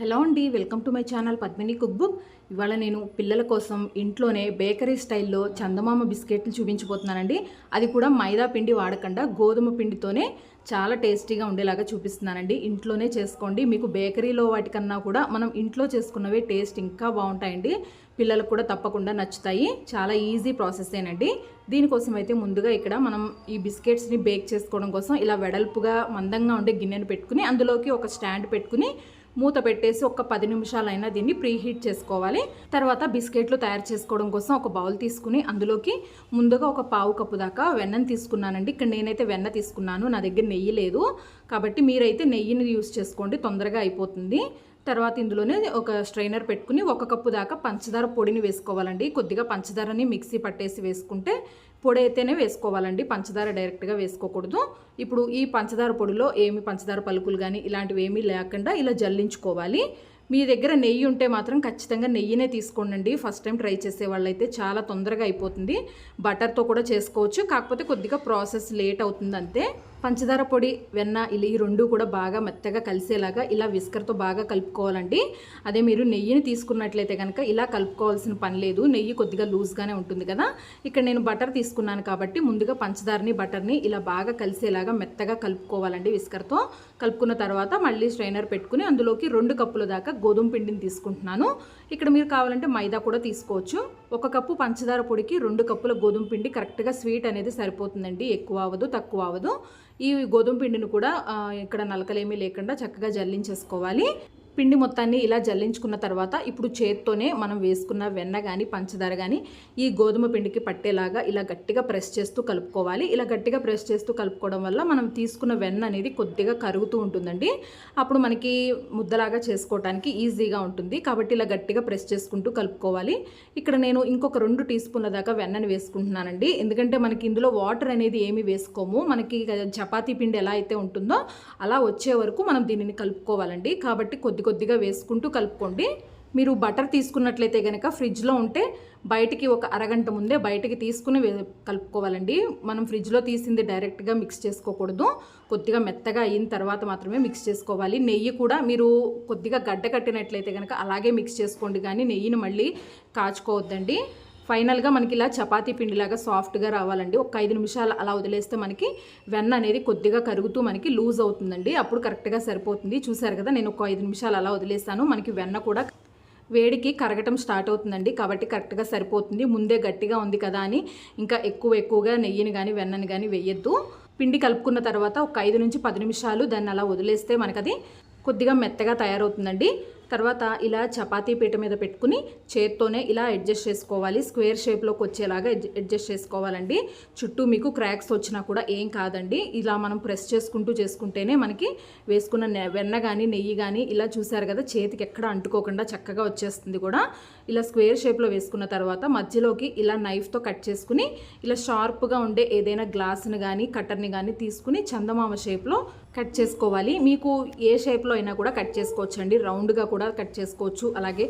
Hello అండి welcome to my channel Padmini cookbook ఇవాళ నేను పిల్లల కోసం ఇంట్లోనే బేకరీ స్టైల్లో చందమామ బిస్కెట్లు చూపించబోతున్నానండి. అది కూడా మైదా పిండి వాడకుండా గోధుమ పిండితోనే చాలా టేస్టీగా ఉండేలాగా చూపిస్తున్నానండి. ఇంట్లోనే చేసుకోండి. మీకు బేకరీలో వాటికన్నా కూడా మనం ఇంట్లో చేసుకున్నవే టేస్ట్ ఇంకా బాగుంటాయండి. పిల్లలకు కూడా తప్పకుండా నచ్చుతాయి. చాలా ఈజీ ప్రాసెసేనండి దీనికోసం అయితే ముందుగా ఇక్కడ మనం ఈ బిస్కెట్స్ని బేక్ చేసుకోవడం కోసం ఇలా వెడల్పుగా మందంగా ఉండే గిన్నెను పెట్టుకుని అందులోకి ఒక స్టాండ్ పెట్టుకుని మూత పెట్టేసి ఒక పది నిమిషాలైనా దీన్ని ప్రీ హీట్ చేసుకోవాలి. తర్వాత బిస్కెట్లు తయారు చేసుకోవడం కోసం ఒక బౌల్ తీసుకుని అందులోకి ముందుగా ఒక పావు కప్పు దాకా వెన్నను తీసుకున్నానండి. ఇక్కడ నేనైతే వెన్న తీసుకున్నాను. నా దగ్గర నెయ్యి లేదు. కాబట్టి మీరైతే నెయ్యిని యూస్ చేసుకోండి. తొందరగా అయిపోతుంది. తర్వాత ఇందులోనే ఒక స్ట్రైనర్ పెట్టుకుని ఒక కప్పు దాకా పంచదార పొడిని వేసుకోవాలండి. కొద్దిగా పంచదారని మిక్సీ పట్టేసి వేసుకుంటే పొడి అయితేనే వేసుకోవాలండి. పంచదార డైరెక్ట్గా వేసుకోకూడదు. ఇప్పుడు ఈ పంచదార పొడిలో ఏమి పంచదార పలుకులు కానీ ఇలాంటివి ఏమీ లేకుండా ఇలా జల్లించుకోవాలి. మీ దగ్గర నెయ్యి ఉంటే మాత్రం ఖచ్చితంగా నెయ్యినే తీసుకోండి ఫస్ట్ టైం ట్రై చేసే వాళ్ళైతే చాలా తొందరగా అయిపోతుంది. బటర్తో కూడా చేసుకోవచ్చు. కాకపోతే కొద్దిగా ప్రాసెస్ లేట్ అవుతుంది అంతే పంచదార పొడి వెన్న ఇలా ఈ రెండు కూడా బాగా మెత్తగా కలిసేలాగా ఇలా విస్కర్తో బాగా కలుపుకోవాలండి. అదే మీరు నెయ్యిని తీసుకున్నట్లయితే కనుక ఇలా కలుపుకోవాల్సిన పని లేదు. నెయ్యి కొద్దిగా లూజ్గానే ఉంటుంది కదా. ఇక్కడ నేను బటర్ తీసుకున్నాను కాబట్టి ముందుగా పంచదారని బటర్ని ఇలా బాగా కలిసేలాగా మెత్తగా కలుపుకోవాలండి విస్కర్తో. కలుపుకున్న తర్వాత మళ్ళీ స్ట్రైనర్ పెట్టుకుని అందులోకి రెండు కప్పుల దాకా గోధుమ పిండిని తీసుకుంటున్నాను. ఇక్కడ మీరు కావాలంటే మైదా కూడా తీసుకోవచ్చు. ఒక కప్పు పంచదార పొడికి రెండు కప్పుల గోధుమ పిండి కరెక్ట్గా స్వీట్ అనేది సరిపోతుందండి. ఎక్కువ అవ్వదు తక్కువ అవ్వదు. ఈ గోధుమ పిండిని కూడా ఇక్కడ నలకలేమీ లేకుండా చక్కగా జల్లించేసుకోవాలి. పిండి మొత్తాన్ని ఇలా జల్లించుకున్న తర్వాత ఇప్పుడు చేత్తోనే మనం వేసుకున్న వెన్న కానీ పంచదార కానీ ఈ గోధుమ పిండికి పట్టేలాగా ఇలా గట్టిగా ప్రెస్ చేస్తూ కలుపుకోవాలి. ఇలా గట్టిగా ప్రెస్ చేస్తూ కలుపుకోవడం వల్ల మనం తీసుకున్న వెన్న అనేది కొద్దిగా కరుగుతూ ఉంటుందండి. అప్పుడు మనకి ముద్దలాగా చేసుకోవడానికి ఈజీగా ఉంటుంది. కాబట్టి ఇలా గట్టిగా ప్రెస్ చేసుకుంటూ కలుపుకోవాలి. ఇక్కడ నేను ఇంకొక రెండు టీ స్పూన్ల దాకా వెన్నని వేసుకుంటున్నానండి. ఎందుకంటే మనకి ఇందులో వాటర్ అనేది ఏమి వేసుకోము. మనకి చపాతీ పిండి ఎలా అయితే ఉంటుందో అలా వచ్చే వరకు మనం దీనిని కలుపుకోవాలండి. కాబట్టి కొద్ది కొద్దిగా వేసుకుంటూ కలుపుకోండి. మీరు బటర్ తీసుకున్నట్లయితే కనుక ఫ్రిడ్జ్లో ఉంటే బయటికి ఒక అరగంట ముందే బయటికి తీసుకుని కలుపుకోవాలండి. మనం ఫ్రిడ్జ్లో తీసింది డైరెక్ట్గా మిక్స్ చేసుకోకూడదు. కొద్దిగా మెత్తగా అయిన తర్వాత మాత్రమే మిక్స్ చేసుకోవాలి. నెయ్యి కూడా మీరు కొద్దిగా గడ్డ కట్టినట్లయితే కనుక అలాగే మిక్స్ చేసుకోండి. కానీ నెయ్యిని మళ్ళీ కాచుకోవద్దండి. ఫైనల్గా మనకి ఇలా చపాతీ పిండిలాగా సాఫ్ట్గా రావాలండి. ఒక ఐదు నిమిషాలు అలా వదిలేస్తే మనకి వెన్న అనేది కొద్దిగా కరుగుతూ మనకి లూజ్ అవుతుందండి. అప్పుడు కరెక్ట్గా సరిపోతుంది. చూసారు కదా నేను ఒక ఐదు నిమిషాలు అలా వదిలేస్తాను మనకి వెన్న కూడా వేడికి కరగటం స్టార్ట్ అవుతుందండి. కాబట్టి కరెక్ట్గా సరిపోతుంది. ముందే గట్టిగా ఉంది కదా అని ఇంకా ఎక్కువ ఎక్కువగా నెయ్యిని కానీ వెన్నని కానీ వేయద్దు. పిండి కలుపుకున్న తర్వాత ఒక ఐదు నుంచి పది నిమిషాలు దాన్ని అలా వదిలేస్తే మనకది కొద్దిగా మెత్తగా తయారవుతుందండి. తర్వాత ఇలా చపాతీ పీట మీద పెట్టుకుని చేత్తోనే ఇలా అడ్జస్ట్ చేసుకోవాలి. స్క్వేర్ షేప్లోకి వచ్చేలాగా అడ్జస్ట్ చేసుకోవాలండి. చుట్టూ మీకు క్రాక్స్ వచ్చినా కూడా ఏం కాదండి. ఇలా మనం ప్రెస్ చేసుకుంటూ చేసుకుంటేనే మనకి వేసుకున్న నె- వెన్న కానీ నెయ్యి కానీ ఇలా చూసారు కదా చేతికి ఎక్కడ అంటుకోకుండా చక్కగా వచ్చేస్తుంది కూడా. ఇలా స్క్వేర్ షేప్లో వేసుకున్న తర్వాత మధ్యలోకి ఇలా నైఫ్తో కట్ చేసుకుని ఇలా షార్ప్గా ఉండే ఏదైనా గ్లాస్ని కానీ కట్టర్ని కానీ తీసుకుని చందమామ షేప్లో కట్ చేసుకోవాలి. మీకు ఏ షేప్లో అయినా కూడా కట్ చేసుకోవచ్చండి. రౌండ్గా కూడా కట్ చేసుకోవచ్చు. అలాగే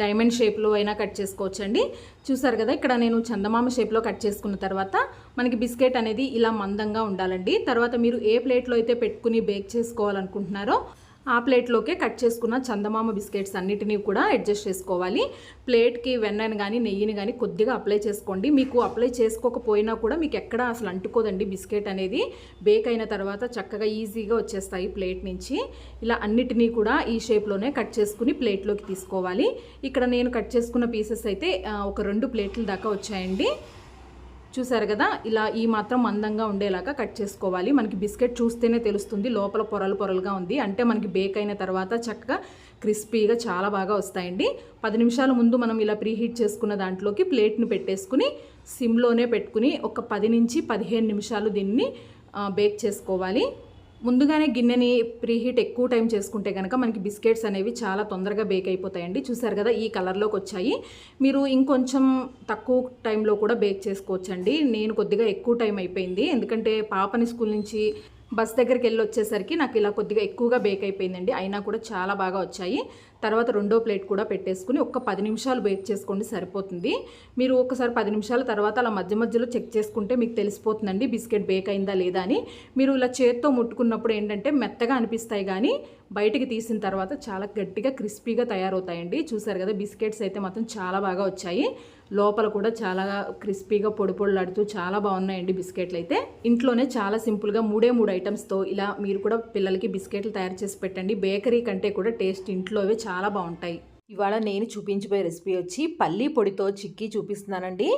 డైమండ్ షేప్లో అయినా కట్ చేసుకోవచ్చు అండి చూసారు కదా ఇక్కడ నేను చందమామ షేప్లో కట్ చేసుకున్న తర్వాత మనకి బిస్కెట్ అనేది ఇలా మందంగా ఉండాలండి. తర్వాత మీరు ఏ ప్లేట్లో అయితే పెట్టుకుని బేక్ చేసుకోవాలనుకుంటున్నారో ఆ ప్లేట్లోకే కట్ చేసుకున్న చందమామ బిస్కెట్స్ అన్నిటినీ కూడా అడ్జస్ట్ చేసుకోవాలి. ప్లేట్కి వెన్నని కానీ నెయ్యిని కానీ కొద్దిగా అప్లై చేసుకోండి. మీకు అప్లై చేసుకోకపోయినా కూడా మీకు ఎక్కడ అసలు అంటుకోదండి బిస్కెట్ అనేది. బేక్ అయిన తర్వాత చక్కగా ఈజీగా వచ్చేస్తాయి ప్లేట్ నుంచి. ఇలా అన్నిటినీ కూడా ఈ షేప్లోనే కట్ చేసుకుని ప్లేట్లోకి తీసుకోవాలి. ఇక్కడ నేను కట్ చేసుకున్న పీసెస్ అయితే ఒక రెండు ప్లేట్ల దాకా వచ్చాయండి. చూసారు కదా? ఇలా ఈ మాత్రం మందంగా ఉండేలాగా కట్ చేసుకోవాలి. మనకి బిస్కెట్ చూస్తేనే తెలుస్తుంది లోపల పొరలు పొరలుగా ఉంది. అంటే మనకి బేక్ అయిన తర్వాత చక్కగా క్రిస్పీగా చాలా బాగా వస్తాయండి. పది నిమిషాల ముందు మనం ఇలా ప్రీహీట్ చేసుకున్న దాంట్లోకి ప్లేట్ని పెట్టేసుకుని సిమ్లోనే పెట్టుకుని ఒక పది నుంచి పదిహేను నిమిషాలు దీన్ని బేక్ చేసుకోవాలి. ముందుగానే గిన్నెని ప్రీహీట్ ఎక్కువ టైం చేసుకుంటే కనుక మనకి బిస్కెట్స్ అనేవి చాలా తొందరగా బేక్ అయిపోతాయండి. చూసారు కదా ఈ కలర్లోకి వచ్చాయి. మీరు ఇంకొంచెం తక్కువ టైంలో కూడా బేక్ చేసుకోవచ్చండి. నేను కొద్దిగా ఎక్కువ టైం అయిపోయింది. ఎందుకంటే పాపని స్కూల్ నుంచి బస్ దగ్గరికి వెళ్ళి వచ్చేసరికి నాకు ఇలా కొద్దిగా ఎక్కువగా బేక్ అయిపోయిందండి. అయినా కూడా చాలా బాగా వచ్చాయి. తర్వాత రెండో ప్లేట్ కూడా పెట్టేసుకుని ఒక పది నిమిషాలు బేక్ చేసుకోండి సరిపోతుంది. మీరు ఒకసారి పది నిమిషాల తర్వాత అలా మధ్య మధ్యలో చెక్ చేసుకుంటే మీకు తెలిసిపోతుందండి బిస్కెట్ బేక్ అయిందా లేదా అని. మీరు ఇలా చేత్తో ముట్టుకున్నప్పుడు ఏంటంటే మెత్తగా అనిపిస్తాయి కానీ బయటికి తీసిన తర్వాత చాలా గట్టిగా క్రిస్పీగా తయారవుతాయండి. చూసారు కదా బిస్కెట్స్ అయితే మాత్రం చాలా బాగా వచ్చాయి. లోపల కూడా చాలా క్రిస్పీగా పొడి పొడులాడుతూ చాలా బాగున్నాయండి బిస్కెట్లు అయితే ఇంట్లోనే చాలా సింపుల్గా మూడే మూడు ఐటమ్స్తో ఇలా మీరు కూడా పిల్లలకి బిస్కెట్లు తయారు చేసి పెట్టండి. బేకరీ కంటే కూడా టేస్ట్ ఇంట్లోవే చాలా బాగుంటాయి. ఇవాళ నేను చూపించబోయే రెసిపీ వచ్చి పల్లీ పొడితో చిక్కీ చూపిస్తున్నానండి.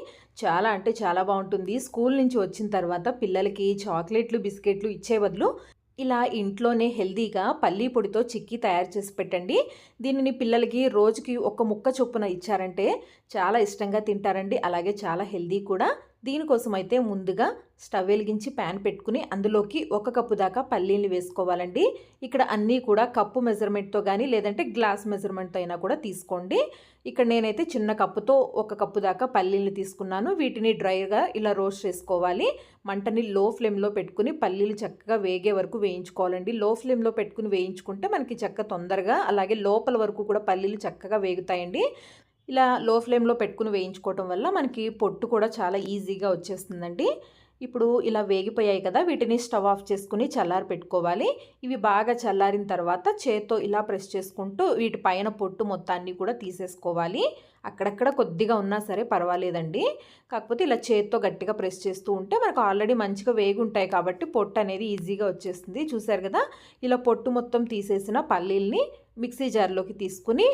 చాలా అంటే చాలా బాగుంటుంది. స్కూల్ నుంచి వచ్చిన తర్వాత పిల్లలకి చాక్లెట్లు బిస్కెట్లు ఇచ్చే బదులు ఇలా ఇంట్లోనే హెల్దీగా పల్లీ పొడితో చిక్కీ తయారు చేసి పెట్టండి. దీనిని పిల్లలకి రోజుకి ఒక ముక్క చొప్పున ఇచ్చారంటే చాలా ఇష్టంగా తింటారండి. అలాగే చాలా హెల్దీ కూడా. దీనికోసం అయితే ముందుగా స్టవ్ వెలిగించి ప్యాన్ పెట్టుకుని అందులోకి ఒక కప్పు దాకా పల్లీలు వేసుకోవాలండి. ఇక్కడ అన్నీ కూడా కప్పు మెజర్మెంట్తో కానీ లేదంటే గ్లాస్ మెజర్మెంట్తో అయినా కూడా తీసుకోండి. ఇక్కడ నేనైతే చిన్న కప్పుతో ఒక కప్పు దాకా పల్లీలు తీసుకున్నాను. వీటిని డ్రైగా ఇలా రోస్ట్ చేసుకోవాలి. మంటని లో ఫ్లేమ్లో పెట్టుకుని పల్లీలు చక్కగా వేగే వరకు వేయించుకోవాలండి. లో ఫ్లేమ్లో పెట్టుకుని వేయించుకుంటే మనకి చెక్క తొందరగా అలాగే లోపల వరకు కూడా పల్లీలు చక్కగా వేగుతాయండి. ఇలా లో ఫ్లేమ్లో పెట్టుకుని వేయించుకోవటం వల్ల మనకి పొట్టు కూడా చాలా ఈజీగా వచ్చేస్తుందండి. ఇప్పుడు ఇలా వేగిపోయాయి కదా వీటిని స్టవ్ ఆఫ్ చేసుకుని చల్లారి పెట్టుకోవాలి. ఇవి బాగా చల్లారిన తర్వాత చేత్తో ఇలా ప్రెస్ చేసుకుంటూ వీటి పైన పొట్టు మొత్తాన్ని కూడా తీసేసుకోవాలి. అక్కడక్కడ కొద్దిగా ఉన్నా సరే పర్వాలేదండి. కాకపోతే ఇలా చేత్తో గట్టిగా ప్రెస్ చేస్తూ ఉంటే మనకు ఆల్రెడీ మంచిగా వేగి ఉంటాయి కాబట్టి పొట్టు అనేది ఈజీగా వచ్చేస్తుంది. చూసారు కదా ఇలా పొట్టు మొత్తం తీసేసిన పల్లీల్ని మిక్సీ జార్లోకి తీసుకుని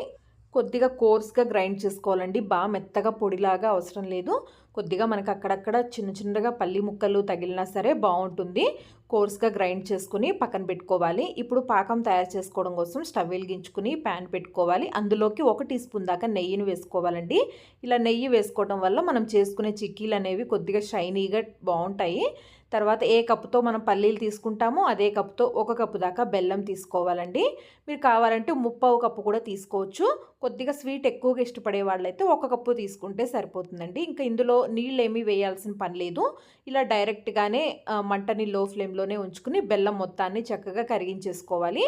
కొద్దిగా కోర్స్గా గ్రైండ్ చేసుకోవాలండి. బాగా మెత్తగా పొడిలాగా అవసరం లేదు. కొద్దిగా మనకు అక్కడక్కడ చిన్న చిన్నగా పల్లి ముక్కలు తగిలినా సరే బాగుంటుంది కోర్స్గా గ్రైండ్ చేసుకుని పక్కన పెట్టుకోవాలి. ఇప్పుడు పాకం తయారు చేసుకోవడం కోసం స్టవ్ వెలిగించుకుని ప్యాన్ పెట్టుకోవాలి. అందులోకి ఒక టీ స్పూన్ దాకా నెయ్యిని వేసుకోవాలండి. ఇలా నెయ్యి వేసుకోవడం వల్ల మనం చేసుకునే చిక్కీలు అనేవి కొద్దిగా షైనీగా బాగుంటాయి తర్వాత ఏ కప్పుతో మనం పల్లీలు తీసుకుంటామో అదే కప్పుతో ఒక కప్పు దాకా బెల్లం తీసుకోవాలండి. మీరు కావాలంటే ముప్పావు కప్పు కూడా తీసుకోవచ్చు. కొద్దిగా స్వీట్ ఎక్కువగా ఇష్టపడే వాళ్ళైతే ఒక కప్పు తీసుకుంటే సరిపోతుందండి. ఇంకా ఇందులో నీళ్ళు ఏమీ వేయాల్సిన పని లేదు. ఇలా డైరెక్ట్గానే మంటని లో ఫ్లేమ్లోనే ఉంచుకుని బెల్లం మొత్తాన్ని చక్కగా కరిగించేసుకోవాలి.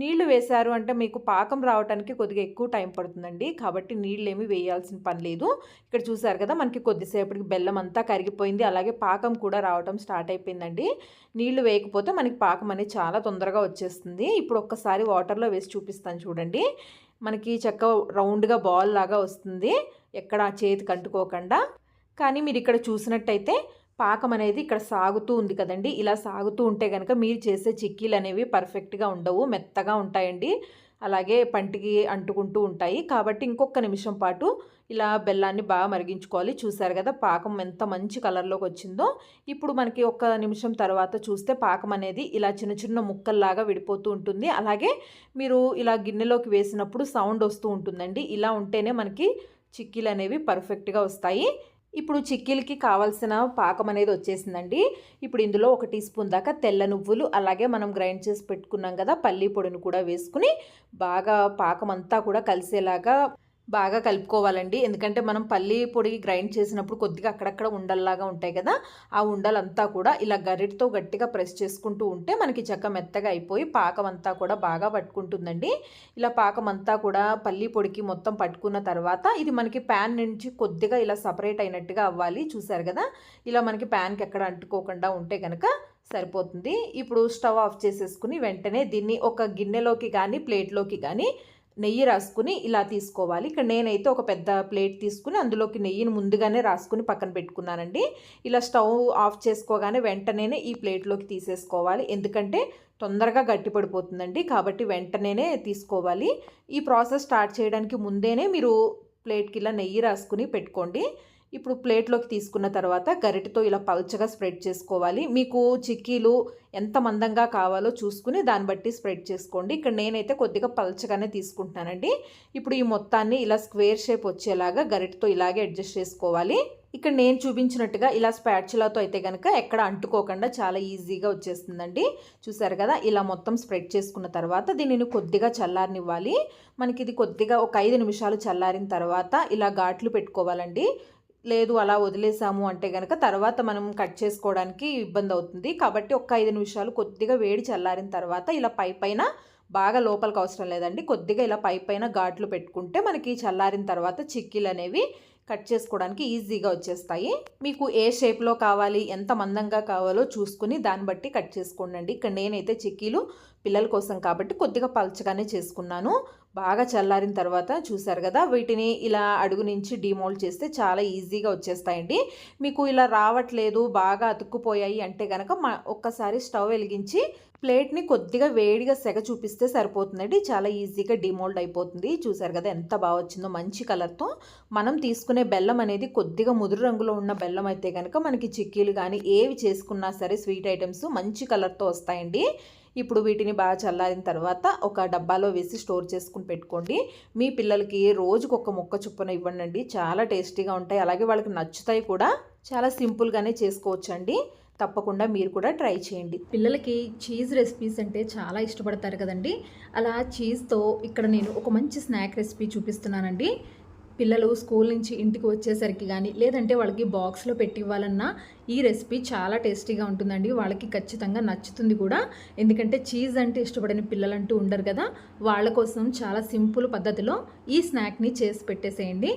నీళ్ళు వేశారు అంటే మీకు పాకం రావడానికి కొద్దిగా ఎక్కువ టైం పడుతుందండి. కాబట్టి నీళ్ళు ఏమి వేయాల్సిన పని లేదు. ఇక్కడ చూసారు కదా మనకి కొద్దిసేపటికి బెల్లం అంతా కరిగిపోయింది. అలాగే పాకం కూడా రావటం స్టార్ట్ అయిపోయిందండి. నీళ్ళు వేయకపోతే మనకి పాకం అనేది చాలా తొందరగా వచ్చేస్తుంది. ఇప్పుడు ఒక్కసారి వాటర్లో వేసి చూపిస్తాను చూడండి. మనకి చెక్క రౌండ్గా బాల్ లాగా వస్తుంది. ఎక్కడ చేతికి అంటుకోకుండా. కానీ మీరు ఇక్కడ చూసినట్టయితే పాకం అనేది ఇక్కడ సాగుతూ ఉంది కదండి. ఇలా సాగుతూ ఉంటే కనుక మీరు చేసే చిక్కీలు అనేవి పర్ఫెక్ట్గా ఉండవు మెత్తగా ఉంటాయండి. అలాగే పంటికి అంటుకుంటూ ఉంటాయి. కాబట్టి ఇంకొక నిమిషం పాటు ఇలా బెల్లాన్ని బాగా మరిగించుకోవాలి. చూసారు కదా పాకం ఎంత మంచి కలర్లోకి వచ్చిందో. ఇప్పుడు మనకి ఒక్క నిమిషం తర్వాత చూస్తే పాకం అనేది ఇలా చిన్న చిన్న ముక్కల్లాగా విడిపోతూ ఉంటుంది. అలాగే మీరు ఇలా గిన్నెలోకి వేసినప్పుడు సౌండ్ వస్తూ ఉంటుందండి. ఇలా ఉంటేనే మనకి చిక్కీలు అనేవి పర్ఫెక్ట్గా వస్తాయి. ఇప్పుడు చిక్కీలకి కావాల్సిన పాకం అనేది వచ్చేసిందండి. ఇప్పుడు ఇందులో ఒక టీ స్పూన్ దాకా తెల్ల నువ్వులు అలాగే మనం గ్రైండ్ చేసి పెట్టుకున్నాం కదా పల్లీ పొడిని కూడా వేసుకుని బాగా పాకం అంతా కూడా కలిసేలాగా బాగా కలుపుకోవాలండి. ఎందుకంటే మనం పల్లి పొడి గ్రైండ్ చేసినప్పుడు కొద్దిగా అక్కడక్కడ ఉండల్లాగా ఉంటాయి కదా ఆ ఉండలంతా కూడా ఇలా గరిటతో గట్టిగా ప్రెస్ చేసుకుంటూ ఉంటే మనకి చెక్క మెత్తగా అయిపోయి పాకం అంతా కూడా బాగా పట్టుకుంటుందండి. ఇలా పాకం అంతా కూడా పల్లి పొడికి మొత్తం పట్టుకున్న తర్వాత ఇది మనకి ప్యాన్ నుంచి కొద్దిగా ఇలా సపరేట్ అయినట్టుగా అవ్వాలి. చూసారు కదా ఇలా మనకి ప్యాన్కి ఎక్కడ అంటుకోకుండా ఉంటే కనుక సరిపోతుంది. ఇప్పుడు స్టవ్ ఆఫ్ చేసేసుకుని వెంటనే దీన్ని ఒక గిన్నెలోకి కానీ ప్లేట్లోకి కానీ నెయ్యి రాసుకుని ఇలా తీసుకోవాలి. ఇక్కడ నేనైతే ఒక పెద్ద ప్లేట్ తీసుకుని అందులోకి నెయ్యిని ముందుగానే రాసుకుని పక్కన పెట్టుకున్నానండి. ఇలా స్టవ్ ఆఫ్ చేసుకోగానే వెంటనే ఈ ప్లేట్లోకి తీసేసుకోవాలి. ఎందుకంటే తొందరగా గట్టిపడిపోతుందండి కాబట్టి వెంటనే తీసుకోవాలి. ఈ ప్రాసెస్ స్టార్ట్ చేయడానికి ముందేనే మీరు ప్లేట్కి ఇలా నెయ్యి రాసుకుని పెట్టుకోండి. ఇప్పుడు ప్లేట్లోకి తీసుకున్న తర్వాత గరిటతో ఇలా పల్చగా స్ప్రెడ్ చేసుకోవాలి. మీకు చిక్కీలు ఎంత మందంగా కావాలో చూసుకుని దాన్ని బట్టి స్ప్రెడ్ చేసుకోండి. ఇక్కడ నేనైతే కొద్దిగా పల్చగానే తీసుకుంటున్నానండి. ఇప్పుడు ఈ మొత్తాన్ని ఇలా స్క్వేర్ షేప్ వచ్చేలాగా గరిటతో ఇలాగే అడ్జస్ట్ చేసుకోవాలి. ఇక్కడ నేను చూపించినట్టుగా ఇలా స్పాచులాతో అయితే కనుక ఎక్కడ అంటుకోకుండా చాలా ఈజీగా వచ్చేస్తుందండి. చూసారు కదా ఇలా మొత్తం స్ప్రెడ్ చేసుకున్న తర్వాత దీనిని కొద్దిగా చల్లారనివ్వాలి. మనకి ఇది కొద్దిగా ఒక ఐదు నిమిషాలు చల్లారిన తర్వాత ఇలా ఘాట్లు పెట్టుకోవాలండి. లేదు అలా వదిలేసాము అంటే కనుక తర్వాత మనం కట్ చేసుకోవడానికి ఇబ్బంది అవుతుంది. కాబట్టి ఒక ఐదు నిమిషాలు కొద్దిగా వేడి చల్లారిన తర్వాత ఇలా పై పైన బాగా లోపలికి అవసరం లేదండి. కొద్దిగా ఇలా పై పైన ఘాట్లు పెట్టుకుంటే మనకి చల్లారిన తర్వాత చిక్కీలు అనేవి కట్ చేసుకోవడానికి ఈజీగా వచ్చేస్తాయి. మీకు ఏ షేప్లో కావాలి ఎంత మందంగా కావాలో చూసుకుని దాన్ని బట్టి కట్ చేసుకోండి ఇక్కడ నేనైతే చిక్కీలు పిల్లల కోసం కాబట్టి కొద్దిగా పలచగానే చేసుకున్నాను. బాగా చల్లారిన తర్వాత చూసారు కదా వీటిని ఇలా అడుగు నుంచి డిమోల్డ్ చేస్తే చాలా ఈజీగా వచ్చేస్తాయండి. మీకు ఇలా రావట్లేదు బాగా అతుక్కుపోయాయి అంటే కనుక మా ఒక్కసారి స్టవ్ వెలిగించి ప్లేట్ని కొద్దిగా వేడిగా సెగ చూపిస్తే సరిపోతుందండి. చాలా ఈజీగా డిమోల్డ్ అయిపోతుంది. చూసారు కదా ఎంత బాగా వచ్చిందో మంచి కలర్తో. మనం తీసుకునే బెల్లం అనేది కొద్దిగా ముదురు రంగులో ఉన్న బెల్లం అయితే కనుక మనకి చిక్కీలు కానీ ఏవి చేసుకున్నా సరే స్వీట్ ఐటమ్స్ మంచి కలర్తో వస్తాయండి. ఇప్పుడు వీటిని బాగా చల్లారిన తర్వాత ఒక డబ్బాలో వేసి స్టోర్ చేసుకుని పెట్టుకోండి. మీ పిల్లలకి రోజుకు ఒక ముక్క చొప్పున ఇవ్వండి చాలా టేస్టీగా ఉంటాయి. అలాగే వాళ్ళకి నచ్చుతాయి కూడా. చాలా సింపుల్గానే చేసుకోవచ్చండి. తప్పకుండా మీరు కూడా ట్రై చేయండి. పిల్లలకి చీజ్ రెసిపీస్ అంటే చాలా ఇష్టపడతారు కదండి. అలా చీజ్తో ఇక్కడ నేను ఒక మంచి స్నాక్ రెసిపీ చూపిస్తున్నానండి. పిల్లలు స్కూల్ నుంచి ఇంటికి వచ్చేసరికి కానీ లేదంటే వాళ్ళకి బాక్స్లో పెట్టి ఇవ్వాలన్నా ఈ రెసిపీ చాలా టేస్టీగా ఉంటుందండి. వాళ్ళకి ఖచ్చితంగా నచ్చుతుంది కూడా. ఎందుకంటే చీజ్ అంటే ఇష్టపడని పిల్లలంటూ ఉండరు కదా. వాళ్ళ కోసం చాలా సింపుల్ పద్ధతిలో ఈ స్నాక్ని చేసి పెట్టేసేయండి.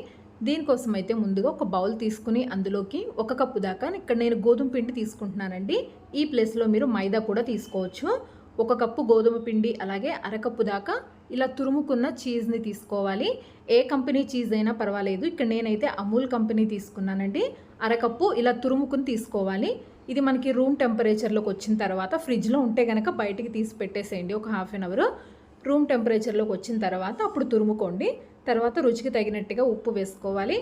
దీనికోసం అయితే ముందుగా ఒక బౌల్ తీసుకుని అందులోకి ఒక కప్పు దాకా ఇక్కడ నేను గోధుమ పిండి తీసుకుంటున్నానండి. ఈ ప్లేస్లో మీరు మైదా కూడా తీసుకోవచ్చు. ఒక కప్పు గోధుమ పిండి అలాగే అరకప్పు దాకా ఇలా తురుముకున్న చీజ్ని తీసుకోవాలి. ఏ కంపెనీ చీజ్ అయినా పర్వాలేదు. ఇక్కడ నేనైతే అమూల్ కంపెనీ తీసుకున్నానండి. అరకప్పు ఇలా తురుముకుని తీసుకోవాలి. ఇది మనకి రూమ్ టెంపరేచర్లోకి వచ్చిన తర్వాత ఫ్రిడ్జ్లో ఉంటే కనుక బయటికి తీసి పెట్టేసేయండి. ఒక హాఫ్ అన్ అవర్. రూమ్ టెంపరేచర్లోకి వచ్చిన తర్వాత అప్పుడు తురుముకోండి. తర్వాత రుచికి తగినట్టుగా ఉప్పు వేసుకోవాలి.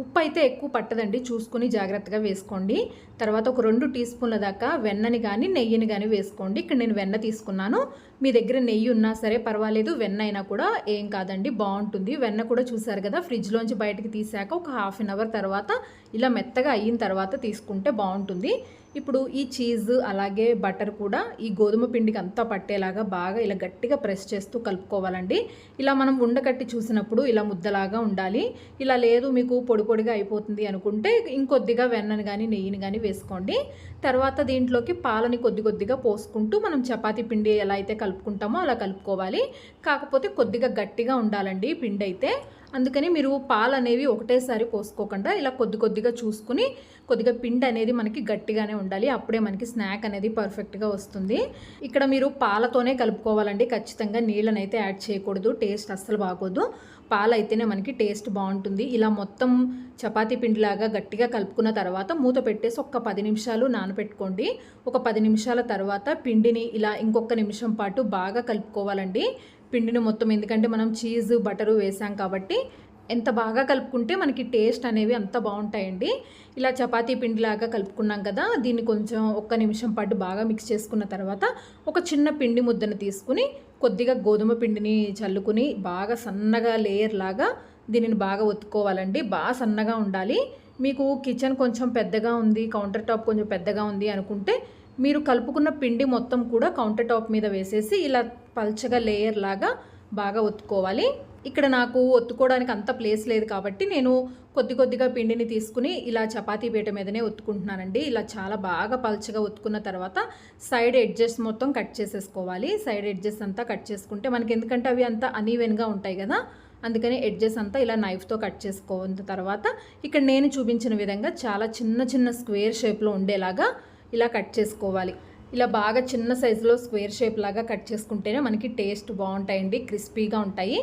ఉప్పు అయితే ఎక్కువ పట్టదండి. చూసుకుని జాగ్రత్తగా వేసుకోండి. తర్వాత ఒక రెండు టీ స్పూన్ల దాకా వెన్నని కానీ నెయ్యిని కానీ వేసుకోండి. ఇక్కడ నేను వెన్న తీసుకున్నాను. మీ దగ్గర నెయ్యి ఉన్నా సరే పర్వాలేదు. వెన్న అయినా కూడా ఏం కాదండి. బాగుంటుంది. వెన్న కూడా చూసారు కదా ఫ్రిడ్జ్లోంచి బయటకు తీసాక ఒక హాఫ్ అన్ అవర్ తర్వాత ఇలా మెత్తగా అయిన తర్వాత తీసుకుంటే బాగుంటుంది. ఇప్పుడు ఈ చీజ్ అలాగే బటర్ కూడా ఈ గోధుమ పిండికి అంతా పట్టేలాగా బాగా ఇలా గట్టిగా ప్రెస్ చేస్తూ కలుపుకోవాలండి. ఇలా మనం ఉండకట్టి చూసినప్పుడు ఇలా ముద్దలాగా ఉండాలి. ఇలా లేదు మీకు పొడి పొడిగా అయిపోతుంది అనుకుంటే ఇంకొద్దిగా వెన్నను కానీ నెయ్యిని కానీ వేసుకోండి. తర్వాత దీంట్లోకి పాలని కొద్ది కొద్దిగా పోసుకుంటూ మనం చపాతి పిండి ఎలా అయితే కలుపుకుంటామో అలా కలుపుకోవాలి. కాకపోతే కొద్దిగా గట్టిగా ఉండాలండి పిండి అయితే. అందుకని మీరు పాలు అనేవి ఒకటేసారి పోసుకోకుండా ఇలా కొద్ది కొద్దిగా చూసుకుని కొద్దిగా పిండి అనేది మనకి గట్టిగానే ఉండాలి. అప్పుడే మనకి స్నాక్ అనేది పర్ఫెక్ట్గా వస్తుంది. ఇక్కడ మీరు పాలతోనే కలుపుకోవాలండి. ఖచ్చితంగా నీళ్ళని అయితే యాడ్ చేయకూడదు. టేస్ట్ అస్సలు బాగోదు. పాలు అయితేనే మనకి టేస్ట్ బాగుంటుంది. ఇలా మొత్తం చపాతీ పిండిలాగా గట్టిగా కలుపుకున్న తర్వాత మూత పెట్టేసి ఒక పది నిమిషాలు నానబెట్టుకోండి ఒక పది నిమిషాల తర్వాత పిండిని ఇలా ఇంకొక నిమిషం పాటు బాగా కలుపుకోవాలండి. పిండిని మొత్తం ఎందుకంటే మనం చీజ్ బటరు వేసాం కాబట్టి ఎంత బాగా కలుపుకుంటే మనకి టేస్ట్ అనేవి అంత బాగుంటాయండి. ఇలా చపాతీ పిండిలాగా కలుపుకున్నాం కదా దీన్ని కొంచెం ఒక్క నిమిషం పాటు బాగా మిక్స్ చేసుకున్న తర్వాత ఒక చిన్న పిండి ముద్దను తీసుకుని కొద్దిగా గోధుమ పిండిని చల్లుకుని బాగా సన్నగా లేయర్ లాగా దీనిని బాగా ఒత్తుకోవాలండి. బాగా సన్నగా ఉండాలి. మీకు కిచెన్ కొంచెం పెద్దగా ఉంది కౌంటర్ టాప్ కొంచెం పెద్దగా ఉంది అనుకుంటే మీరు కలుపుకున్న పిండి మొత్తం కూడా కౌంటర్ టాప్ మీద వేసేసి ఇలా పల్చగా లేయర్ లాగా బాగా ఒత్తుకోవాలి. ఇక్కడ నాకు ఒత్తుకోవడానికి అంత ప్లేస్ లేదు కాబట్టి నేను కొద్ది కొద్దిగా పిండిని తీసుకుని ఇలా చపాతీ పీట మీదనే ఒత్తుకుంటున్నానండి. ఇలా చాలా బాగా పల్చగా ఒత్తుకున్న తర్వాత సైడ్ ఎడ్జెస్ మొత్తం కట్ చేసేసుకోవాలి. సైడ్ ఎడ్జెస్ అంతా కట్ చేసుకుంటే మనకి ఎందుకంటే అవి అంతా అనీవెన్గా ఉంటాయి కదా అందుకని ఎడ్జెస్ అంతా ఇలా నైఫ్తో కట్ చేసుకోన్న తర్వాత ఇక్కడ నేను చూపించిన విధంగా చాలా చిన్న చిన్న స్క్వేర్ షేప్లో ఉండేలాగా ఇలా కట్ చేసుకోవాలి. ఇలా బాగా చిన్న సైజులో స్క్వేర్ షేప్ లాగా కట్ చేసుకుంటేనే మనకి టేస్ట్ బాగుంటాయండి క్రిస్పీగా ఉంటాయి.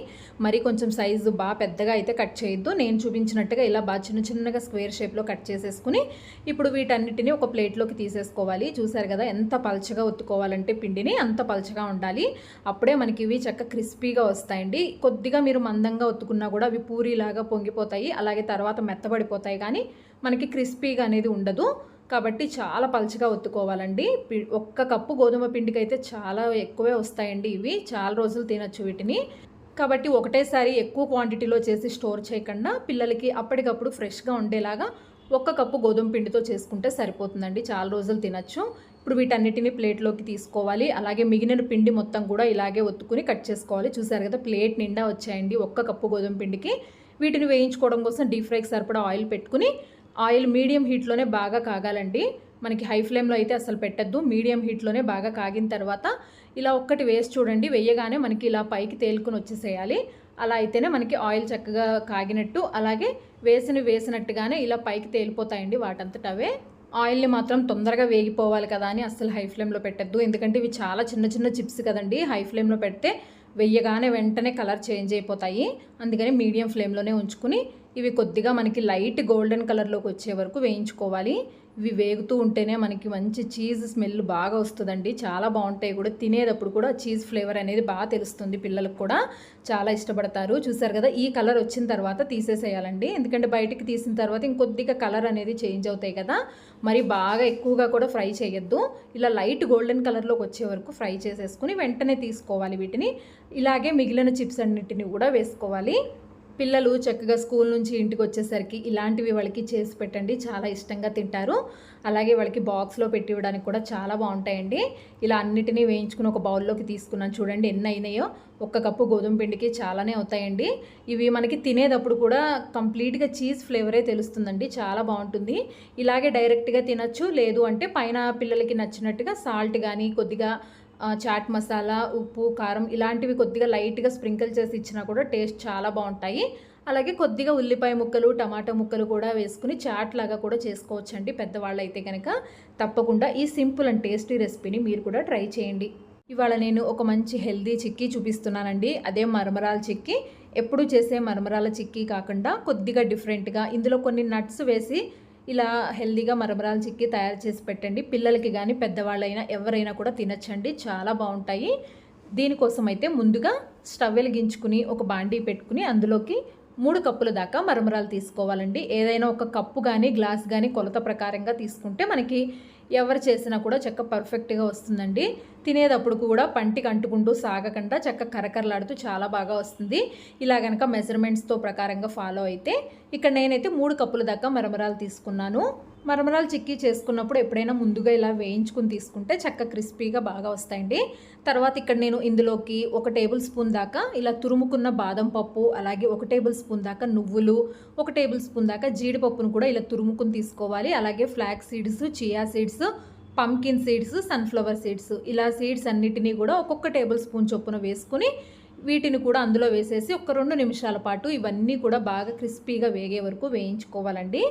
మరి కొంచెం సైజు బాగా పెద్దగా అయితే కట్ చేయొద్దు. నేను చూపించినట్టుగా ఇలా బాగా చిన్న చిన్నగా స్క్వేర్ షేప్లో కట్ చేసేసుకుని ఇప్పుడు వీటన్నిటిని ఒక ప్లేట్లోకి తీసేసుకోవాలి. చూసారు కదా ఎంత పలచగా ఒత్తుకోవాలంటే పిండిని అంత పలచగా ఉండాలి. అప్పుడే మనకి ఇవి చక్క క్రిస్పీగా వస్తాయండి. కొద్దిగా మీరు మందంగా ఒత్తుకున్నా కూడా అవి పూరీలాగా పొంగిపోతాయి. అలాగే తర్వాత మెత్తబడిపోతాయి. కానీ మనకి క్రిస్పీగా అనేది ఉండదు. కాబట్టి చాలా పలుచగా ఒత్తుకోవాలండి. ఒక్క కప్పు గోధుమ పిండికి అయితే చాలా ఎక్కువే వస్తాయండి ఇవి. చాలా రోజులు తినచ్చు వీటిని. కాబట్టి ఒకటేసారి ఎక్కువ క్వాంటిటీలో చేసి స్టోర్ చేయకుండా పిల్లలకి అప్పటికప్పుడు ఫ్రెష్గా ఉండేలాగా ఒక్క కప్పు గోధుమ పిండితో చేసుకుంటే సరిపోతుందండి. చాలా రోజులు తినచ్చు. ఇప్పుడు వీటన్నిటిని ప్లేట్లోకి తీసుకోవాలి. అలాగే మిగిలిన పిండి మొత్తం కూడా ఇలాగే ఒత్తుకుని కట్ చేసుకోవాలి. చూసారు కదా ప్లేట్ నిండా వచ్చాయండి ఒక్క కప్పు గోధుమ పిండికి. వీటిని వేయించుకోవడం కోసం డీప్ ఫ్రైకి సరిపడా ఆయిల్ పెట్టుకుని ఆయిల్ మీడియం హీట్లోనే బాగా కాగాలండి. మనకి హై ఫ్లేమ్లో అయితే అసలు పెట్టద్దు. మీడియం హీట్లోనే బాగా కాగిన తర్వాత ఇలా ఒక్కటి వేసి చూడండి. వేయగానే మనకి ఇలా పైకి తేలుకుని వచ్చేసేయాలి. అలా అయితేనే మనకి ఆయిల్ చక్కగా కాగినట్టు అలాగే వేసిన వేసినట్టుగానే ఇలా పైకి తేలిపోతాయండి వాటంతట అవే ఆయిల్ని మాత్రం తొందరగా వేగిపోవాలి కదా అని అస్సలు హై ఫ్లేమ్లో పెట్టద్దు. ఎందుకంటే ఇవి చాలా చిన్న చిన్న చిప్స్ కదండి. హై ఫ్లేమ్లో పెడితే వెయ్యగానే వెంటనే కలర్ చేంజ్ అయిపోతాయి. అందుకని మీడియం ఫ్లేమ్లోనే ఉంచుకుని ఇవి కొద్దిగా మనకి లైట్ గోల్డెన్ కలర్లోకి వచ్చే వరకు వేయించుకోవాలి. ఇవి వేగుతూ ఉంటేనే మనకి మంచి చీజ్ స్మెల్ బాగా వస్తుందండి. చాలా బాగుంటాయి కూడా. తినేటప్పుడు కూడా చీజ్ ఫ్లేవర్ అనేది బాగా తెలుస్తుంది పిల్లలకు కూడా. చాలా ఇష్టపడతారు. చూసారు కదా ఈ కలర్ వచ్చిన తర్వాత తీసేసేయాలండి. ఎందుకంటే బయటికి తీసిన తర్వాత ఇంకొద్దిగా కలర్ అనేది చేంజ్ అవుతాయి కదా. మరి బాగా ఎక్కువగా కూడా ఫ్రై చేయొద్దు. ఇలా లైట్ గోల్డెన్ కలర్లోకి వచ్చే వరకు ఫ్రై చేసేసుకుని వెంటనే తీసుకోవాలి వీటిని. ఇలాగే మిగిలిన చిప్స్ అన్నిటిని కూడా వేసుకోవాలి. పిల్లలు చక్కగా స్కూల్ నుంచి ఇంటికి వచ్చేసరికి ఇలాంటివి వాళ్ళకి చేసి పెట్టండి చాలా ఇష్టంగా తింటారు. అలాగే వాళ్ళకి బాక్స్లో పెట్టి ఇవ్వడానికి కూడా చాలా బాగుంటాయండి. ఇలా అన్నిటినీ వేయించుకుని ఒక బౌల్లోకి తీసుకున్నాను చూడండి ఎన్ని అయినాయో. ఒక్క కప్పు గోధుమ పిండికి చాలానే అవుతాయండి. ఇవి మనకి తినేటప్పుడు కూడా కంప్లీట్గా చీజ్ ఫ్లేవరే తెలుస్తుందండి చాలా బాగుంటుంది. ఇలాగే డైరెక్ట్గా తినచ్చు లేదు అంటే పైన పిల్లలకి నచ్చినట్టుగా సాల్ట్ కానీ కొద్దిగా చాట్ మసాలా ఉప్పు కారం ఇలాంటివి కొద్దిగా లైట్గా స్ప్రింకిల్ చేసి ఇచ్చినా కూడా టేస్ట్ చాలా బాగుంటాయి. అలాగే కొద్దిగా ఉల్లిపాయ ముక్కలు టమాటా ముక్కలు కూడా వేసుకుని చాట్ లాగా కూడా చేసుకోవచ్చండి పెద్దవాళ్ళు అయితే కనుక తప్పకుండా ఈ సింపుల్ అండ్ టేస్టీ రెసిపీని మీరు కూడా ట్రై చేయండి. ఇవాళ నేను ఒక మంచి హెల్దీ చిక్కీ చూపిస్తున్నానండి. అదే మరమరాల చిక్కీ. ఎప్పుడు చేసే మరమరాల చిక్కీ కాకుండా కొద్దిగా డిఫరెంట్గా ఇందులో కొన్ని నట్స్ వేసి ఇలా హెల్దీగా మరమరాలు చిక్కి తయారు చేసి పెట్టండి. పిల్లలకి కానీ పెద్దవాళ్ళైనా ఎవరైనా కూడా తినచ్చండి. చాలా బాగుంటాయి. దీనికోసం అయితే ముందుగా స్టవ్ వెలిగించుకుని ఒక బాండీ పెట్టుకుని అందులోకి మూడు కప్పుల దాకా మరమరాలు తీసుకోవాలండి. ఏదైనా ఒక కప్పు కానీ గ్లాస్ కానీ కొలత ప్రకారంగా తీసుకుంటే మనకి ఎవరు చేసినా కూడా చెక్క పర్ఫెక్ట్గా వస్తుందండి. తినేటప్పుడు కూడా పంటికి అంటుకుంటూ సాగకుండా చెక్క కరకరలాడుతూ చాలా బాగా వస్తుంది. ఇలా కనుక మెజర్మెంట్స్తో ప్రకారంగా ఫాలో అయితే ఇక్కడ నేనైతే మూడు కప్పుల దాకా మరమరాలు తీసుకున్నాను. మరమరాలు చిక్కీ చేసుకున్నప్పుడు ఎప్పుడైనా ముందుగా ఇలా వేయించుకుని తీసుకుంటే చక్క క్రిస్పీగా బాగా వస్తాయండి. తర్వాత ఇక్కడ నేను ఇందులోకి ఒక టేబుల్ స్పూన్ దాకా ఇలా తురుముకున్న బాదం పప్పు అలాగే ఒక టేబుల్ స్పూన్ దాకా నువ్వులు ఒక టేబుల్ స్పూన్ దాకా జీడిపప్పును కూడా ఇలా తురుముకుని తీసుకోవాలి. అలాగే flax seeds chia seeds pumpkin seeds sunflower seeds ఇలా సీడ్స్ అన్నిటినీ కూడా ఒక్కొక్క టేబుల్ స్పూన్ చొప్పున వేసుకుని వీటిని కూడా అందులో వేసేసి ఒక రెండు నిమిషాల పాటు ఇవన్నీ కూడా బాగా క్రిస్పీగా వేగే వరకు వేయించుకోవాలండి.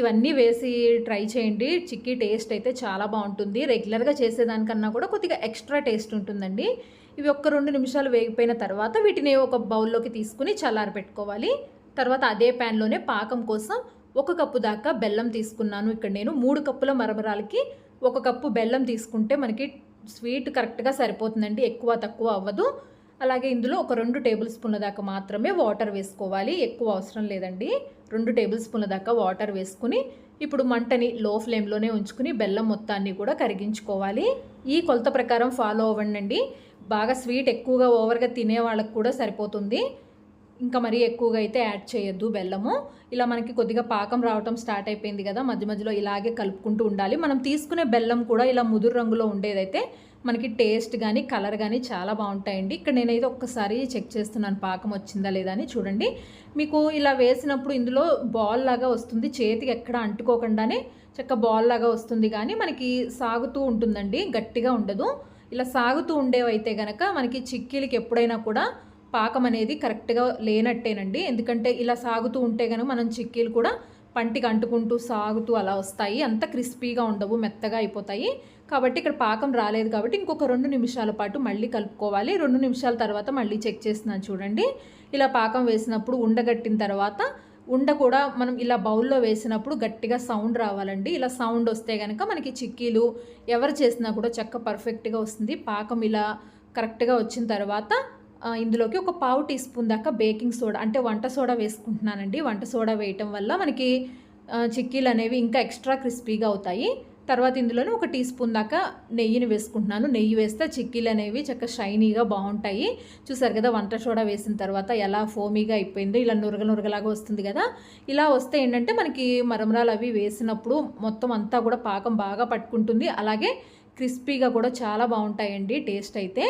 ఇవన్నీ వేసి ట్రై చేయండి. చిక్కీ టేస్ట్ అయితే చాలా బాగుంటుంది. రెగ్యులర్గా చేసేదానికన్నా కూడా కొద్దిగా ఎక్స్ట్రా టేస్ట్ ఉంటుందండి. ఇవి ఒక్క రెండు నిమిషాలు వేగిపోయిన తర్వాత వీటిని ఒక బౌల్లోకి తీసుకుని చల్లారి పెట్టుకోవాలి. తర్వాత అదే ప్యాన్లోనే పాకం కోసం ఒక కప్పు దాకా బెల్లం తీసుకున్నాను. ఇక్కడ నేను మూడు కప్పుల మరమరాలకి ఒక కప్పు బెల్లం తీసుకుంటే మనకి స్వీట్ కరెక్ట్గా సరిపోతుందండి. ఎక్కువ తక్కువ అవ్వదు. అలాగే ఇందులో ఒక రెండు టేబుల్ స్పూన్ల దాకా మాత్రమే వాటర్ వేసుకోవాలి. ఎక్కువ అవసరం లేదండి. రెండు టేబుల్ స్పూన్ల దాకా వాటర్ వేసుకుని ఇప్పుడు మంటని లో ఫ్లేమ్లోనే ఉంచుకుని బెల్లం మొత్తాన్ని కూడా కరిగించుకోవాలి. ఈ కొలత ప్రకారం ఫాలో అవ్వండి బాగా స్వీట్ ఎక్కువగా ఓవర్గా తినే వాళ్ళకు కూడా సరిపోతుంది. ఇంకా మరీ ఎక్కువగా అయితే యాడ్ చేయొద్దు బెల్లము. ఇలా మనకి కొద్దిగా పాకం రావటం స్టార్ట్ అయిపోయింది కదా మధ్య మధ్యలో ఇలాగే కలుపుకుంటూ ఉండాలి. మనం తీసుకునే బెల్లం కూడా ఇలా ముదురు రంగులో ఉండేదైతే మనకి టేస్ట్ కానీ కలర్ కానీ చాలా బాగుంటాయండి. ఇక్కడ నేనైతే ఒక్కసారి చెక్ చేస్తున్నాను పాకం వచ్చిందా లేదా అని చూడండి. మీకు ఇలా వేసినప్పుడు ఇందులో బాల్ లాగా వస్తుంది. చేతికి ఎక్కడ అంటుకోకుండానే చక్క బాల్ లాగా వస్తుంది కానీ మనకి సాగుతూ ఉంటుందండి. గట్టిగా ఉండదు. ఇలా సాగుతూ ఉండేవైతే కనుక మనకి చిక్కీలకి ఎప్పుడైనా కూడా పాకం అనేది కరెక్ట్గా లేనట్టేనండి. ఎందుకంటే ఇలా సాగుతూ ఉంటే కనుక మనం చిక్కీలు కూడా పంటికి అంటుకుంటూ సాగుతూ అలా వస్తాయి. అంత క్రిస్పీగా ఉండవు మెత్తగా అయిపోతాయి. కాబట్టి ఇక్కడ పాకం రాలేదు కాబట్టి ఇంకొక రెండు నిమిషాల పాటు మళ్ళీ కలుపుకోవాలి. రెండు నిమిషాల తర్వాత మళ్ళీ చెక్ చేస్తున్నాను చూడండి. ఇలా పాకం వేసినప్పుడు ఉండగట్టిన తర్వాత ఉండ కూడా మనం ఇలా బౌల్లో వేసినప్పుడు గట్టిగా సౌండ్ రావాలండి. ఇలా సౌండ్ వస్తే కనుక మనకి చిక్కీలు ఎవరు చేసినా కూడా చెక్క పర్ఫెక్ట్గా వస్తుంది. పాకం ఇలా కరెక్ట్గా వచ్చిన తర్వాత ఇందులోకి ఒక పావు టీ స్పూన్ దాకా బేకింగ్ సోడా అంటే వంట సోడా వేసుకుంటున్నానండి. వంట సోడా వేయటం వల్ల మనకి చిక్కీలు అనేవి ఇంకా ఎక్స్ట్రా క్రిస్పీగా అవుతాయి. తర్వాత ఇందులోనే ఒక టీ స్పూన్ దాకా నెయ్యిని వేసుకుంటున్నాను. నెయ్యి వేస్తే చిక్కీలు అనేవి చక్క షైనీగా బాగుంటాయి. చూసారు కదా వంట సోడా వేసిన తర్వాత ఎలా ఫోమీగా అయిపోయిందో ఇలా నురగ నురగలాగా వస్తుంది కదా. ఇలా వస్తే ఏంటంటే మనకి మరమరాలు అవి వేసినప్పుడు మొత్తం అంతా కూడా పాకం బాగా పట్టుకుంటుంది. అలాగే క్రిస్పీగా కూడా చాలా బాగుంటాయండి టేస్ట్ అయితే.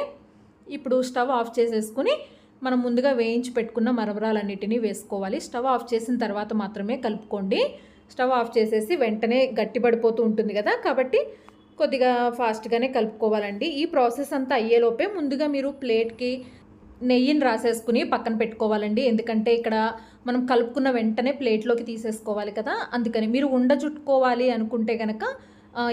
ఇప్పుడు స్టవ్ ఆఫ్ చేసేసుకుని మనం ముందుగా వేయించి పెట్టుకున్న మరమరాలన్నిటినీ వేసుకోవాలి. స్టవ్ ఆఫ్ చేసిన తర్వాత మాత్రమే కలుపుకోండి. స్టవ్ ఆఫ్ చేసేసి వెంటనే గట్టిపడిపోతూ ఉంటుంది కదా. కాబట్టి కొద్దిగా ఫాస్ట్గానే కలుపుకోవాలండి. ఈ ప్రాసెస్ అంతా అయ్యేలోపే ముందుగా మీరు ప్లేట్కి నెయ్యిని రాసేసుకుని పక్కన పెట్టుకోవాలండి. ఎందుకంటే ఇక్కడ మనం కలుపుకున్న వెంటనే ప్లేట్లోకి తీసేసుకోవాలి కదా. అందుకని మీరు ఉండ చుట్టుకోవాలి అనుకుంటే కనుక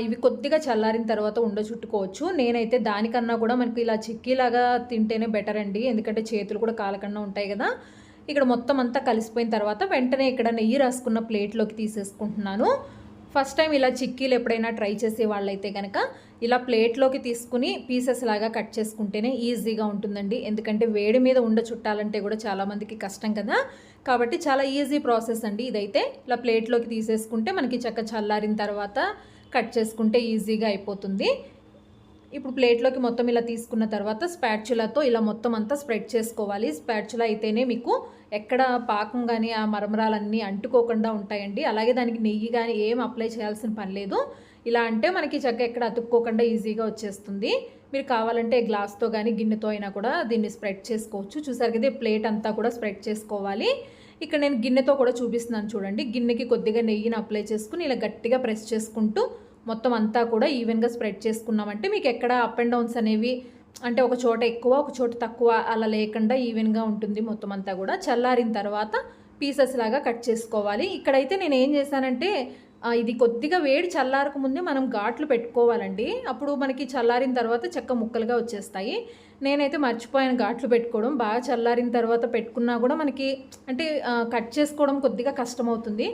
ఇవి కొద్దిగా చల్లారిన తర్వాత ఉండ చుట్టుకోవచ్చు. నేనైతే దానికన్నా కూడా మనకి ఇలా చిక్కీలాగా తింటేనే బెటర్ అండి. ఎందుకంటే చేతులు కూడా కాలకన్నా ఉంటాయి కదా. ఇక్కడ మొత్తం అంతా కలిసిపోయిన తర్వాత వెంటనే ఇక్కడ నెయ్యి రాసుకున్న ప్లేట్లోకి తీసేసుకుంటున్నాను. ఫస్ట్ టైం ఇలా చిక్కీలు ఎప్పుడైనా ట్రై చేసే వాళ్ళైతే కనుక ఇలా ప్లేట్లోకి తీసుకుని పీసెస్ లాగా కట్ చేసుకుంటేనే ఈజీగా ఉంటుందండి. ఎందుకంటే వేడి మీద ఉండ చుట్టాలంటే కూడా చాలామందికి కష్టం కదా. కాబట్టి చాలా ఈజీ ప్రాసెస్ అండి ఇదైతే. ఇలా ప్లేట్లోకి తీసేసుకుంటే మనకి చక్క చల్లారిన తర్వాత కట్ చేసుకుంటే ఈజీగా అయిపోతుంది. ఇప్పుడు ప్లేట్లోకి మొత్తం ఇలా తీసుకున్న తర్వాత స్పాచులాతో ఇలా మొత్తం అంతా స్ప్రెడ్ చేసుకోవాలి. స్పాచులా అయితేనే మీకు ఎక్కడ పాకం కానీ ఆ మరమరాలన్నీ అంటుకోకుండా ఉంటాయండి. అలాగే దానికి నెయ్యి కానీ ఏం అప్లై చేయాల్సిన పని లేదు. ఇలా అంటే మనకి చక్క ఎక్కడ అతుక్కోకుండా ఈజీగా వచ్చేస్తుంది. మీరు కావాలంటే గ్లాస్తో కానీ గిన్నెతో అయినా కూడా దీన్ని స్ప్రెడ్ చేసుకోవచ్చు. చూసారు కదా ప్లేట్ అంతా కూడా స్ప్రెడ్ చేసుకోవాలి. ఇక్కడ నేను గిన్నెతో కూడా చూపిస్తున్నాను చూడండి. గిన్నెకి కొద్దిగా నెయ్యిని అప్లై చేసుకుని ఇలా గట్టిగా ప్రెస్ చేసుకుంటూ మొత్తం అంతా కూడా ఈవెన్గా స్ప్రెడ్ చేసుకున్నామంటే మీకు ఎక్కడ అప్ అండ్ డౌన్స్ అనేవి అంటే ఒక చోట ఎక్కువ ఒక చోట తక్కువ అలా లేకుండా ఈవెన్గా ఉంటుంది మొత్తం అంతా కూడా. చల్లారిన తర్వాత పీసెస్ లాగా కట్ చేసుకోవాలి. ఇక్కడైతే నేను ఏం చేశానంటే ఇది కొద్దిగా వేడి చల్లారక ముందే మనం ఘాట్లు పెట్టుకోవాలండి. అప్పుడు మనకి చల్లారిన తర్వాత చెక్క ముక్కలుగా వచ్చేస్తాయి. నేనైతే మర్చిపోయాను ఘాట్లు పెట్టుకోవడం. బాగా చల్లారిన తర్వాత పెట్టుకున్నా కూడా మనకి అంటే కట్ చేసుకోవడం కొద్దిగా కష్టమవుతుంది.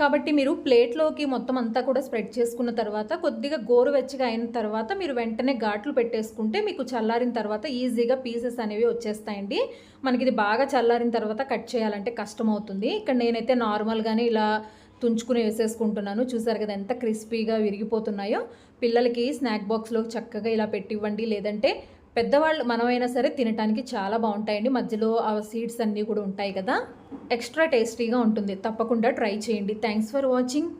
కాబట్టి మీరు ప్లేట్లోకి మొత్తం అంతా కూడా స్ప్రెడ్ చేసుకున్న తర్వాత కొద్దిగా గోరువెచ్చగా అయిన తర్వాత మీరు వెంటనే ఘాట్లు పెట్టేసుకుంటే మీకు చల్లారిన తర్వాత ఈజీగా పీసెస్ అనేవి వచ్చేస్తాయండి. మనకి ఇది బాగా చల్లారిన తర్వాత కట్ చేయాలంటే కష్టం అవుతుంది ఇక్కడ నేనైతే నార్మల్గానే ఇలా తుంచుకుని వేసేసుకుంటున్నాను. చూసారు కదా ఎంత క్రిస్పీగా విరిగిపోతున్నాయో. పిల్లలకి స్నాక్ బాక్స్లో చక్కగా ఇలా పెట్టివ్వండి. లేదంటే పెద్దవాళ్ళు మనమైనా సరే తినటానికి చాలా బాగుంటాయండి. మధ్యలో ఆ సీడ్స్ అన్నీ కూడా ఉంటాయి కదా. ఎక్స్ట్రా టేస్టీగా ఉంటుంది. తప్పకుండా ట్రై చేయండి. Thanks for watching.